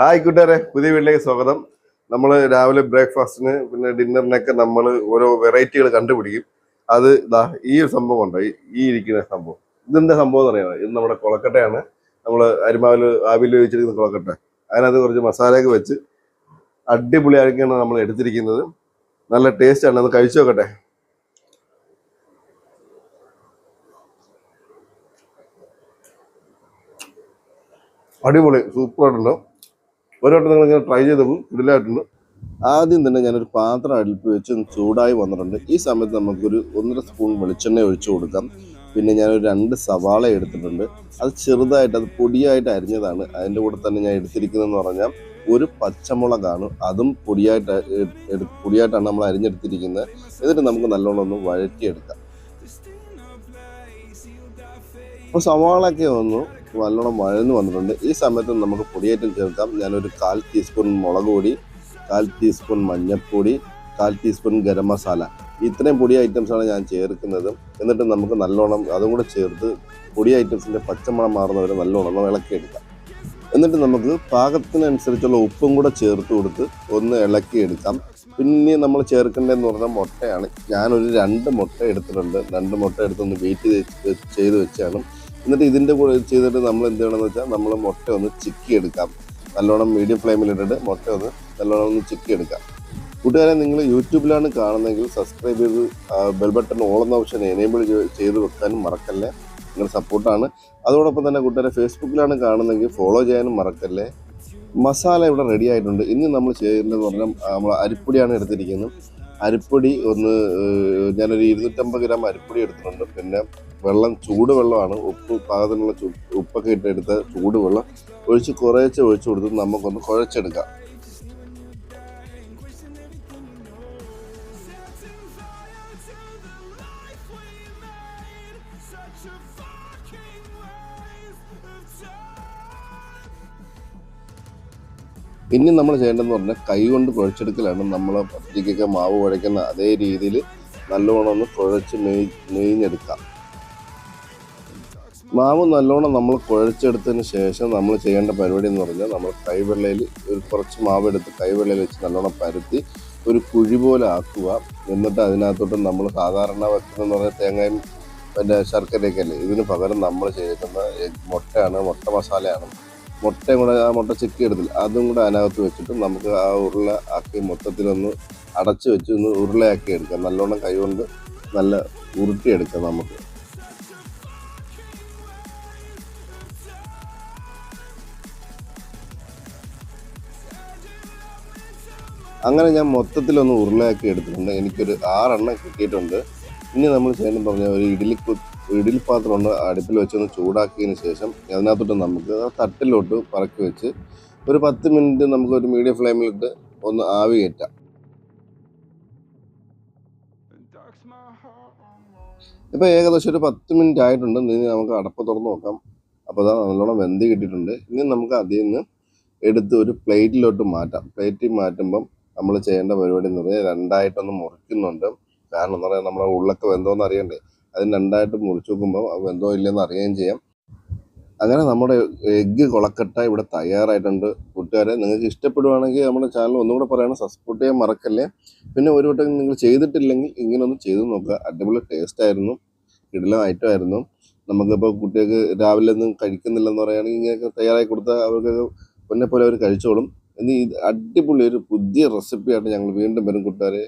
Hi കൂട്ടുകാരെ പുതിയ വീട്ടിലേക്ക് സ്വാഗതം. നമ്മൾ രാവിലെ ബ്രേക്ക്ഫാസ്റ്റിന് പിന്നെ ഡിന്നറിനൊക്കെ നമ്മൾ ഓരോ വെറൈറ്റികൾ കണ്ടുപിടിക്കും. അത് ഇതാ ഈ ഒരു സംഭവം ഉണ്ട്? ഈ- ഇരിക്കുന്ന സംഭവം. ഇതെന്താ സംഭവം എന്ന് അറിയാമോ? ഇത് നമ്മുടെ കൊളക്കട്ടയാണ്. നമ്മൾ അരിമാവിൽ ആവിൽ വെച്ചിരിക്കുന്ന കൊളക്കട്ട. അതിനകത്ത് കുറച്ച് മസാലയൊക്കെ വെച്ച് അടിപൊളിയാക്കിയാണ് നമ്മൾ എടുത്തിരിക്കുന്നത്. നല്ല ടേസ്റ്റാണ് അത് കഴിച്ചു നോക്കട്ടെ. അടിപൊളി സൂപ്പറായിട്ടുണ്ട് ഒരു വട്ടം നിങ്ങൾ ഇങ്ങനെ ട്രൈ ചെയ്ത് ഇതിലായിട്ടുണ്ട്. ആദ്യം തന്നെ ഞാനൊരു പാത്രം അടുപ്പ് വെച്ച് ചൂടായി വന്നിട്ടുണ്ട്. ഈ സമയത്ത് നമുക്കൊരു ഒന്നര സ്പൂൺ വെളിച്ചെണ്ണ ഒഴിച്ചു കൊടുക്കാം. പിന്നെ ഞാനൊരു രണ്ട് സവാള എടുത്തിട്ടുണ്ട്. അത് ചെറുതായിട്ട് അത് പൊടിയായിട്ട് അരിഞ്ഞതാണ്. അതിന്റെ കൂടെ തന്നെ ഞാൻ എടുത്തിരിക്കുന്നതെന്ന് പറഞ്ഞാൽ ഒരു പച്ചമുളകാണ്. അതും പൊടിയായിട്ട് പൊടിയായിട്ടാണ് നമ്മൾ അരിഞ്ഞെടുത്തിരിക്കുന്നത്. എന്നിട്ട് നമുക്ക് നല്ലോണം ഒന്ന് വഴറ്റിയെടുക്കാം. അപ്പോൾ സവാളൊക്കെ ഒന്ന് നല്ലോണം വഴന്ന് വന്നിട്ടുണ്ട്. ഈ സമയത്ത് നമുക്ക് പൊടിയേറ്റം ചേർക്കാം. ഞാനൊരു കാൽ ടീസ്പൂൺ മുളക് പൊടി കാൽ ടീസ്പൂൺ മഞ്ഞൾപ്പൊടി കാൽ ടീസ്പൂൺ ഗരം മസാല. ഇത്രയും പൊടി ഐറ്റംസാണ് ഞാൻ ചേർക്കുന്നത്. എന്നിട്ട് നമുക്ക് നല്ലോണം അതും കൂടെ ചേർത്ത് പൊടി ഐറ്റംസിന്റെ പച്ചമണം മാറുന്നവരെ നല്ലോണം ഒന്ന് ഇളക്കിയെടുക്കാം എന്നിട്ട് നമുക്ക് പാകത്തിനനുസരിച്ചുള്ള ഉപ്പും കൂടെ ചേർത്ത് കൊടുത്ത് ഒന്ന് ഇളക്കിയെടുക്കാം പിന്നെ നമ്മൾ ചേർക്കേണ്ടതെന്ന് പറഞ്ഞാൽ മുട്ടയാണ്. ഞാനൊരു രണ്ട് മുട്ട എടുത്തിട്ടുണ്ട്. രണ്ട് മുട്ട എടുത്തൊന്ന് വെയിറ്റ് ചെയ്ത് വെച്ചാണ്. എന്നിട്ട് ഇതിന്റെ കൂടെ ചെയ്തിട്ട് നമ്മൾ എന്ത് ചെയ്യണമെന്ന് വെച്ചാൽ നമ്മൾ മുട്ട ഒന്ന് ചിക്കി എടുക്കാം നല്ലോണം മീഡിയം ഫ്ലെയിമിൽ ഇട്ടിട്ട് മുട്ട ഒന്ന് നല്ലോണം ഒന്ന് ചിക്കി എടുക്കാം കൂട്ടുകാരെ നിങ്ങൾ യൂട്യൂബിലാണ് കാണുന്നതെങ്കിൽ സബ്സ്ക്രൈബ് ചെയ്ത് ബെൽ ബട്ടൺ ഓളുന്ന ഓപ്ഷൻ എനേബിൾ ചെയ്ത് വെക്കാനും മറക്കല്ലേ. നിങ്ങളുടെ സപ്പോർട്ടാണ് അതോടൊപ്പം തന്നെ കൂട്ടുകാരെ ഫേസ്ബുക്കിലാണ് കാണുന്നതെങ്കിൽ ഫോളോ ചെയ്യാനും മറക്കല്ലേ. മസാല ഇവിടെ റെഡി ആയിട്ടുണ്ട്. ഇനി നമ്മൾ ചെയ്യേണ്ടതെന്ന് പറഞ്ഞാൽ നമ്മൾ അരിപ്പൊടിയാണ് എടുത്തിരിക്കുന്നത്. അരിപ്പൊടി ഒന്ന് ഞാനൊരു ഇരുന്നൂറ്റമ്പത് ഗ്രാം അരിപ്പൊടി എടുത്തിട്ടുണ്ട്. പിന്നെ വെള്ളം ചൂടുവെള്ളമാണ് ഉപ്പ് പാകത്തിനുള്ള ഉപ്പൊക്കെ ഇട്ടെടുത്ത ചൂടുവെള്ളം ഒഴിച്ച് കുറേശ്ശെ ഒഴിച്ചു കൊടുത്ത് നമുക്കൊന്ന് കുഴച്ചെടുക്കാം. ഇനി നമ്മൾ ചെയ്യേണ്ടതെന്ന് പറഞ്ഞാൽ കൈ കൊണ്ട് കുഴച്ചെടുക്കലാണ് നമ്മൾ പത്തിരിക്കൊക്കെ മാവ് കുഴയ്ക്കുന്ന അതേ രീതിയിൽ നല്ലോണം ഒന്ന് കുഴച്ച് മെയ് നെയ്ഞ്ഞെടുക്കാം മാവ് നല്ലോണം നമ്മൾ കുഴച്ചെടുത്തതിന് ശേഷം നമ്മൾ ചെയ്യേണ്ട പരിപാടി എന്ന് പറഞ്ഞാൽ നമ്മൾ കൈവെള്ളയിൽ ഒരു കുറച്ച് മാവ് എടുത്ത് കൈവെള്ളയിൽ വെച്ച് നല്ലോണം പരത്തി ഒരു കുഴി പോലെ ആക്കുക. എന്നിട്ട് അതിനകത്തോട്ട് നമ്മൾ സാധാരണ വെക്കുന്നതെന്ന് പറഞ്ഞാൽ തേങ്ങയും പിന്നെ ശർക്കരയൊക്കെ അല്ലേ? ഇതിന് പകരം നമ്മൾ ചെയ്തിരിക്കുന്ന മുട്ടയാണ് മുട്ട മസാലയാണ്. മുട്ടയും കൂടെ ആ മുട്ട ചിക്കി എടുത്തില്ല. അതും കൂടെ അതിനകത്ത് വെച്ചിട്ട് നമുക്ക് ആ ഉരുള ആക്കി മൊത്തത്തിലൊന്ന് അടച്ചു വെച്ച് ഒന്ന് ഉരുളയാക്കി എടുക്കാം. നല്ലോണം കൈകൊണ്ട് നല്ല ഉരുട്ടിയെടുക്കാം നമുക്ക്. അങ്ങനെ ഞാൻ മൊത്തത്തിലൊന്ന് ഉരുളയാക്കി എടുത്തിട്ടുണ്ട്. എനിക്കൊരു ആറെണ്ണം കിട്ടിയിട്ടുണ്ട്. ഇനി നമ്മൾ ചെയ്യണമെന്ന് പറഞ്ഞാൽ ഒരു ഇഡലി ഇഡലി പാത്രം ഉണ്ട് അടുപ്പിൽ വെച്ചൊന്ന് ചൂടാക്കിയതിന് ശേഷം അതിനകത്തോട്ട് നമുക്ക് തട്ടിലോട്ട് പറക്കി വെച്ച് ഒരു പത്ത് മിനിറ്റ് നമുക്ക് ഒരു മീഡിയം ഫ്ലെയിമിലിട്ട് ഒന്ന് ആവി കയറ്റാം. ഇപ്പോൾ ഏകദേശം ഒരു പത്ത് മിനിറ്റ് ആയിട്ടുണ്ട്. ഇനി നമുക്ക് അടപ്പ് തുറന്ന് നോക്കാം. അപ്പോൾ അതാ നല്ലോണം വെന്ത് കിട്ടിയിട്ടുണ്ട്. ഇനി നമുക്ക് അതിൽ നിന്ന് എടുത്ത് ഒരു പ്ലേറ്റിലോട്ട് മാറ്റാം. പ്ലേറ്റിൽ മാറ്റുമ്പം നമ്മൾ ചെയ്യേണ്ട പരിപാടി എന്ന് പറഞ്ഞാൽ രണ്ടായിട്ടൊന്ന് മുറിക്കുന്നുണ്ട്. കാരണം എന്ന് പറയാൻ നമ്മുടെ ഉള്ളൊക്കെ വെന്തോന്ന് അറിയണ്ടേ? അതിന് രണ്ടായിട്ട് മുറിച്ചു നോക്കുമ്പോൾ വെന്തോ ഇല്ലെന്ന് അറിയുകയും ചെയ്യാം. അങ്ങനെ നമ്മുടെ എഗ്ഗ് കുളക്കട്ട ഇവിടെ തയ്യാറായിട്ടുണ്ട്. കൂട്ടുകാരെ നിങ്ങൾക്ക് ഇഷ്ടപ്പെടുവാണെങ്കിൽ നമ്മുടെ ചാനൽ ഒന്നും കൂടെ പറയണം സബ്സ്ക്രൈബ് ചെയ്യാൻ മറക്കല്ലേ? പിന്നെ ഒരു വട്ടം നിങ്ങൾ ചെയ്തിട്ടില്ലെങ്കിൽ ഇങ്ങനൊന്ന് ചെയ്ത് നോക്കുക. അടിപൊളി ടേസ്റ്റ് ആയിരുന്നു. കിടിലം ഐറ്റം ആയിരുന്നു. നമുക്കിപ്പോൾ കുട്ടികൾക്ക് രാവിലെ ഒന്നും കഴിക്കുന്നില്ലെന്ന് പറയുകയാണെങ്കിൽ ഇങ്ങനെയൊക്കെ തയ്യാറായി കൊടുത്താൽ അവർക്ക് പൊന്നെ പോലെ അവർ കഴിച്ചോളും. അടിപൊളി ഒരു പുതിയ റെസിപ്പിയായിട്ട് ഞങ്ങൾ വീണ്ടും വരും കൂട്ടുകാരെ.